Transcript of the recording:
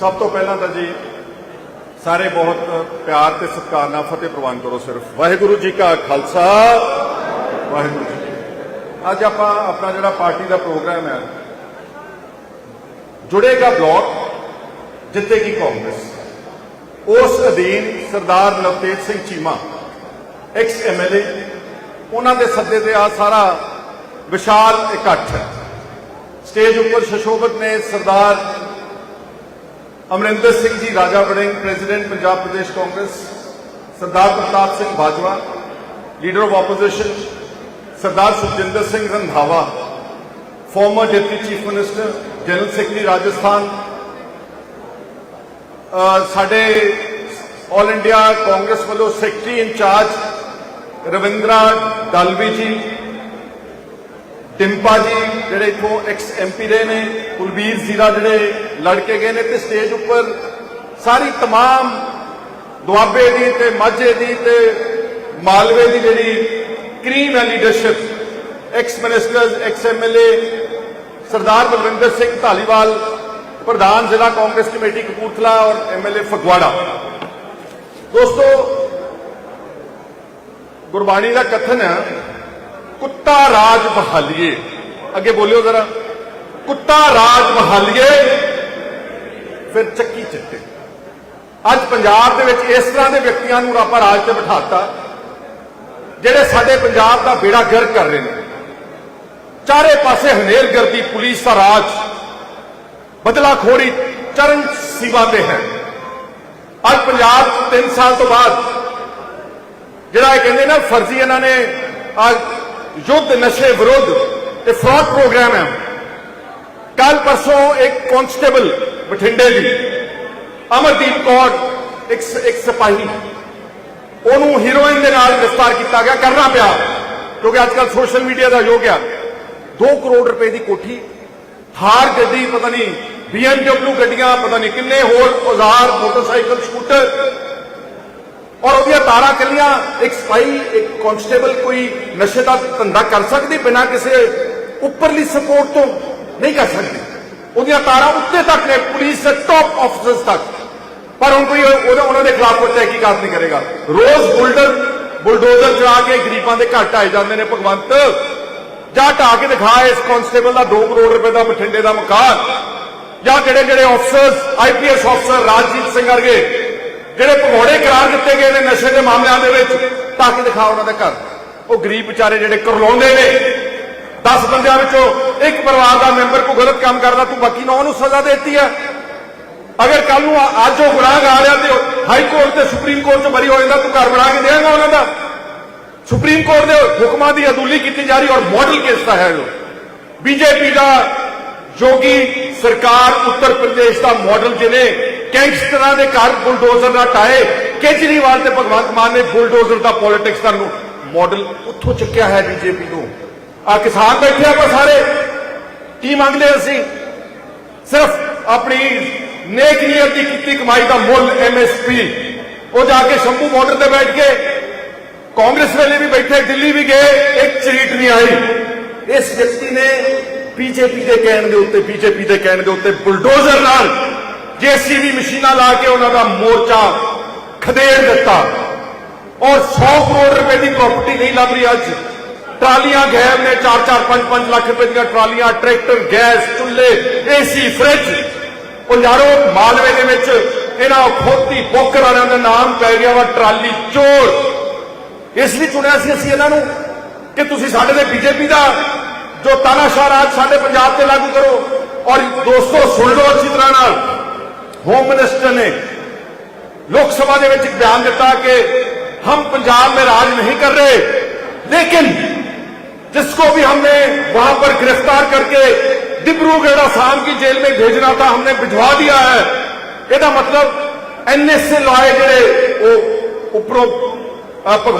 ਸਭ ਤੋਂ ਪਹਿਲਾਂ ਤਾਂ ਜੀ ਸਾਰੇ ਬਹੁਤ ਪਿਆਰ ਤੇ ਸਤਿਕਾਰ ਨਾਲ ਫਤਿਹ ਪ੍ਰਵਾਨ ਕਰੋ ਸਿਰਫ। ਵਾਹਿਗੁਰੂ ਜੀ ਕਾ ਖਾਲਸਾ। ਵਾਹਿਗੁਰੂ ਜੀ ਅੱਜ ਆਪਾਂ ਆਪਣਾ ਜਿਹੜਾ ਪਾਰਟੀ ਦਾ ਪ੍ਰੋਗਰਾਮ ਹੈ, ਜੁੜੇਗਾ ਬਲਾਕ, ਜਿੱਤੇਗੀ ਕਾਂਗਰਸ। ਉਸ ਅਧੀਨ ਸਰਦਾਰ ਨਵਤੇਜ ਸਿੰਘ ਚੀਮਾ ਐਕਸ ਐਮਐਲਏ ਉਹਨਾਂ ਦੇ ਸੱਦੇ ਤੇ ਆ ਸਾਰਾ ਵਿਸ਼ਾਲ ਇਕੱਠ ਹੈ। ਸਟੇਜ ਉੱਪਰ ਸ਼ਸ਼ੋਭਤ ਨੇ ਸਰਦਾਰ Amarinder Singh ji, Raja Warring president Punjab Pradesh Congress, Sardar Partap Singh Bajwa leader of opposition Sardar Sukhjinder Singh Randhawa former deputy chief minister general secretary Rajasthan ਸਾਡੇ ਆਲ ਇੰਡੀਆ ਕਾਂਗਰਸ ਵੱਲੋਂ ਸੈਕਟਰੀ ਇੰਚਾਰਜ ਰਵਿੰਦਰਾ ਡਾਲਵੀ ਜੀ ਟਿੰਪਾ ਜੀ ਜਿਹੜੇ ਇਥੋਂ X MP ਰਹੇ ਨੇ ਕੁਲਬੀਰ ਜ਼ੀਰਾ ਜਿਹੜੇ ਲੜ ਕੇ ਗਏ ਨੇ ਤੇ ਸਟੇਜ ਉੱਪਰ ਸਾਰੀ तमाम ਦੁਆਬੇ ਦੀ ਤੇ ਮਾਝੇ ਦੀ ਤੇ ਮਾਲਵੇ ਦੀ ਜਿਹੜੀ ਕਰੀਮ ਹੈ leadership ex ministers ex MLA Sardar Balwinder Singh Dhaliwal ਪ੍ਰਧਾਨ ਜ਼ਿਲ੍ਹਾ ਕਾਂਗਰਸ ਕਮੇਟੀ ਕਪੂਰਥਲਾ ਔਰ ਐਮਐਲਏ ਫਗਵਾੜਾ ਦੋਸਤੋ ਗੁਰਬਾਣੀ ਦਾ ਕਥਨ ਹੈ ਕੁੱਤਾ ਰਾਜ ਬਹਾਲੀਏ ਅੱਗੇ ਬੋਲਿਓ ਜ਼ਰਾ। ਕੁੱਤਾ ਰਾਜ ਬਹਾਲੀਏ ਫਿਰ ਚੱਕੀ ਚਿੱਟੇ। ਅੱਜ ਪੰਜਾਬ ਦੇ ਵਿੱਚ ਇਸ ਤਰ੍ਹਾਂ ਦੇ ਵਿਅਕਤੀਆਂ ਨੂੰ ਆਪਾਂ ਰਾਜ ਤੇ ਬਿਠਾਤਾ, ਜਿਹੜੇ ਸਾਡੇ ਪੰਜਾਬ ਦਾ ਬੇੜਾ ਗਰਕ ਕਰ ਰਹੇ ਨੇ। ਚਾਰੇ ਪਾਸੇ ਹਨੇਰਗਰਦੀ ਪੁਲਿਸ ਦਾ ਰਾਜ। ਬਦਲਾ ਖੋਰੀ ਚਰਨ ਸੀਮਾ ਤੇ ਹੈ। ਅੱਜ ਪੰਜਾਬ 'ਚ 3 ਸਾਲ ਤੋਂ ਬਾਅਦ ਜਿਹੜਾ ਇਹ ਕਹਿੰਦੇ ਨਾ, ਫਰਜ਼ੀ ਇਹਨਾਂ ਨੇ ਅੱਜ ਯੁੱਧ ਨਸ਼ੇ ਵਿਰੁੱਧ ਤੇ ਫਰਾਡ ਪ੍ਰੋਗਰਾਮ ਹੈ। ਕੱਲ ਪਰਸੋਂ ਇੱਕ ਕਾਂਸਟੇਬਲ ਬਠਿੰਡੇ ਦੀ, ਅਮਰਦੀਪ ਕੌਰ, ਇੱਕ ਇੱਕ ਸਿਪਾਹੀ, ਉਹਨੂੰ ਹੀਰੋਇਨ ਦੇ ਨਾਲ ਗ੍ਰਿਫਤਾਰ ਕੀਤਾ ਗਿਆ। ਕਰਨਾ ਪਿਆ, ਕਿਉਂਕਿ ਅੱਜ ਕੱਲ ਸੋਸ਼ਲ ਮੀਡੀਆ ਦਾ ਯੁੱਗ ਆ। 2 ਕਰੋੜ ਰੁਪਏ ਦੀ ਕੋਠੀ ਥਾਰ ਗੱਡੀ, ਪਤਾ ਨਹੀਂ BMW ਗੱਡੀਆਂ, ਪਤਾ ਨਹੀਂ ਕਿੰਨੇ ਹੋਰ, ਔਜ਼ਾਰ, ਮੋਟਰਸਾਈਕਲ, ਸਕੂਟਰ ਔਰ ਉਹਦੀਆਂ ਤਾਰਾਂ ਕੱਲੀਆਂ ਇੱਕ ਸਪਾਈ ਇੱਕ ਕਾਂਸਟੇਬਲ ਕੋਈ ਨਸ਼ੇ ਦਾ ਧੰਦਾ ਕਰ ਸਕਦੀ ਬਿਨਾਂ ਕਿਸੇ ਉੱਪਰਲੀ ਸਪੋਰਟ ਤੋਂ ਨਹੀਂ ਕਰ ਸਕਦੀ। ਉਹਦੀਆਂ ਤਾਰਾਂ ਉੱਤੇ ਤੱਕ ਨੇ, ਪੁਲਿਸ ਦੇ ਟੌਪ ਆਫੀਸਰਸ ਤੱਕ। ਪਰ ਹੁਣ ਕੋਈ ਉਹਨਾਂ ਦੇ ਖਿਲਾਫ ਕੋਈ ਤਹਿਕੀਕਾਤ ਨਹੀਂ ਕਰੇਗਾ। ਰੋਜ਼ ਬੁਲਡਰ ਬੁਲਡੋਜ਼ਰ ਚਲਾ ਕੇ ਗਰੀਬਾਂ ਦੇ ਘਰ ਢਾਏ ਜਾਂਦੇ ਨੇ, ਭਗਵੰਤ। ਜਾਂ ਢਾ ਕੇ ਦਿਖਾ ਇਸ ਕਾਂਸਟੇਬਲ ਦਾ 2 ਕਰੋੜ ਰੁਪਏ ਦਾ ਬਠਿੰਡੇ ਦਾ ਮਕਾਨ। ਜਾਂ ਜਿਹੜੇ ਜਿਹੜੇ officers IPS officer Rajjit Singh ਵਰਗੇ, ਜਿਹੜੇ ਭਗੌੜੇ ਕਰਾਰ ਦਿੱਤੇ ਗਏ ਨੇ ਨਸ਼ੇ ਦੇ ਮਾਮਲਿਆਂ ਦੇ ਵਿੱਚ, ਤਾਂ ਕਿ ਦਿਖਾ ਉਹਨਾਂ ਦੇ ਘਰ? ਉਹ ਗਰੀਬ ਵਿਚਾਰੇ ਜਿਹੜੇ ਕਰਲਾਉਂਦੇ ਨੇ। 10 ਬੰਦਿਆਂ ਵਿੱਚੋਂ ਇੱਕ ਪਰਿਵਾਰ ਦਾ ਮੈਂਬਰ ਕੋਈ ਗਲਤ ਕੰਮ ਕਰਦਾ, ਤੂੰ ਬਾਕੀ ਨੌ ਨੂੰ ਸਜ਼ਾ ਦੇਤੀ ਆ। ਅਗਰ ਕੱਲ ਨੂੰ ਅ- ਅੱਜ ਉਹ ਗੁਨਾਹ ਆ ਰਿਹਾ ਤੇ ਹਾਈ ਕੋਰਟ ਤੇ ਸੁਪਰੀਮ ਕੋਰਟ ਚ ਬਰੀ ਹੋ ਜਾਂਦਾ, ਤੂੰ ਘਰ ਬਣਾ ਕੇ ਦੇਵੇਂਗਾ ਉਹਨਾਂ ਦਾ? ਸੁਪਰੀਮ ਕੋਰਟ ਦੇ ਹੁਕਮਾਂ ਦੀ ਅਦੂਲੀ ਕੀਤੀ ਜਾ ਰਹੀ ਔਰ ਮਾਡਲ ਕੇਸ ਦਾ ਹੈ ਜੋ ਬੀਜੇਪੀ ਦਾ ਯੋਗੀ ਸਰਕਾਰ ਉੱਤਰ ਪ੍ਰਦੇਸ਼ ਦਾ ਮਾਡਲ ਜਿਹਨੇ ਗੈਂਗਸਟਰਾਂ ਦੇ ਘਰ ਬੁਲਡੋਜ਼ਰ ਨਾਲ ਟਾਏ ਕੇਜਰੀਵਾਲ ਤੇ ਭਗਵੰਤ ਮਾਨ ਨੇ ਬੁਲਡੋਜ਼ਰ ਦਾ ਪੋਲਿਟਿਕਸ ਦਾ ਮਾਡਲ ਉੱਥੋਂ ਚੱਕਿਆ ਹੈ ਬੀਜੇਪੀ ਨੂੰ ਆ ਕਿਸਾਨ ਬੈਠੇ ਆਪਾਂ ਸਾਰੇ। ਕੀ ਮੰਗਦੇ ਅਸੀਂ ਸਿਰਫ ਆਪਣੀ ਨੇਕ ਨੀਅਤ ਦੀ ਕੀਤੀ ਕਮਾਈ ਦਾ ਮੁੱਲ ਐਮਐਸਪੀ ਉਹ ਜਾ ਕੇ ਸ਼ੰਭੂ ਬਾਰਡਰ ਤੇ ਬੈਠ ਕੇ ਕਾਂਗਰਸ ਵੇਲੇ ਵੀ ਬੈਠੇ, ਦਿੱਲੀ ਵੀ ਗਏ, ਇੱਕ ਚਰੀਟ ਨਹੀਂ ਆਈ। ਇਸ ਵਿਅਕਤੀ ਨੇ ਬੀਜੇਪੀ ਦੇ ਕਹਿਣ ਦੇ ਉੱਤੇ, ਬੀਜੇਪੀ ਦੇ ਕਹਿਣ ਦੇ ਉੱਤੇ ਬੁਲਡੋਜ਼ਰ ਨਾਲ ਜੀਸੀਬੀ ਮਸ਼ੀਨਾਂ ਲਾ ਕੇ ਉਹਨਾਂ ਦਾ ਮੋਰਚਾ ਖਦੇੜ ਦਿੱਤਾ। ਔਰ 100 ਕਰੋੜ ਰੁਪਏ ਦੀ ਪ੍ਰਾਪਰਟੀ ਨਹੀਂ ਲੱਭ ਰਹੀ ਅੱਜ। ਟਰਾਲੀਆਂ ਗੈਬ ਨੇ 4-4 5-5 ਲੱਖ ਰੁਪਏ ਦੀਆਂ ਟਰਾਲੀਆਂ, ਟਰੈਕਟਰ, ਗੈਸ, ਚੁੱਲ੍ਹੇ ਏਸੀ ਫ੍ਰਿਜ ਉਹ ਯਾਰੋ, ਮਾਲਵੇ ਦੇ ਵਿੱਚ ਇਹਨਾਂ ਖੋਤੀ ਬੋਕਰ ਵਾਲਿਆਂ ਦਾ ਨਾਮ ਪੈ ਗਿਆ ਵਾ, ਟਰਾਲੀ ਚੋਰ। ਇਸ ਲਈ ਚੁਣਿਆ ਸੀ ਅਸੀਂ ਇਹਨਾਂ ਨੂੰ ਕਿ ਤੁਸੀਂ ਸਾਡੇ ਦੇ ਬੀਜੇਪੀ ਦਾ ਜੋ ਤਾਨਾਸ਼ਾਹ ਰਾਜ ਸਾਡੇ ਪੰਜਾਬ ਤੇ ਲਾਗੂ ਕਰੋ। ਔਰ ਦੋਸਤੋ, ਸੁਣ ਲਓ ਅੱਛੀ ਤਰ੍ਹਾਂ ਨਾਲ। ਹੋਮ ਮਿਨਿਸਟਰ ਨੇ लोक सभा के एक बयान दिता कि हम पंजाब में राज नहीं कर रहे लेकिन जिसको भी हमने वहां पर गिरफ्तार करके डिब्रूगढ़ आसाम की जेल में भेजना था हमने भिजवा दिया है यदा मतलब एनएसए लॉए जोड़े वो उपरों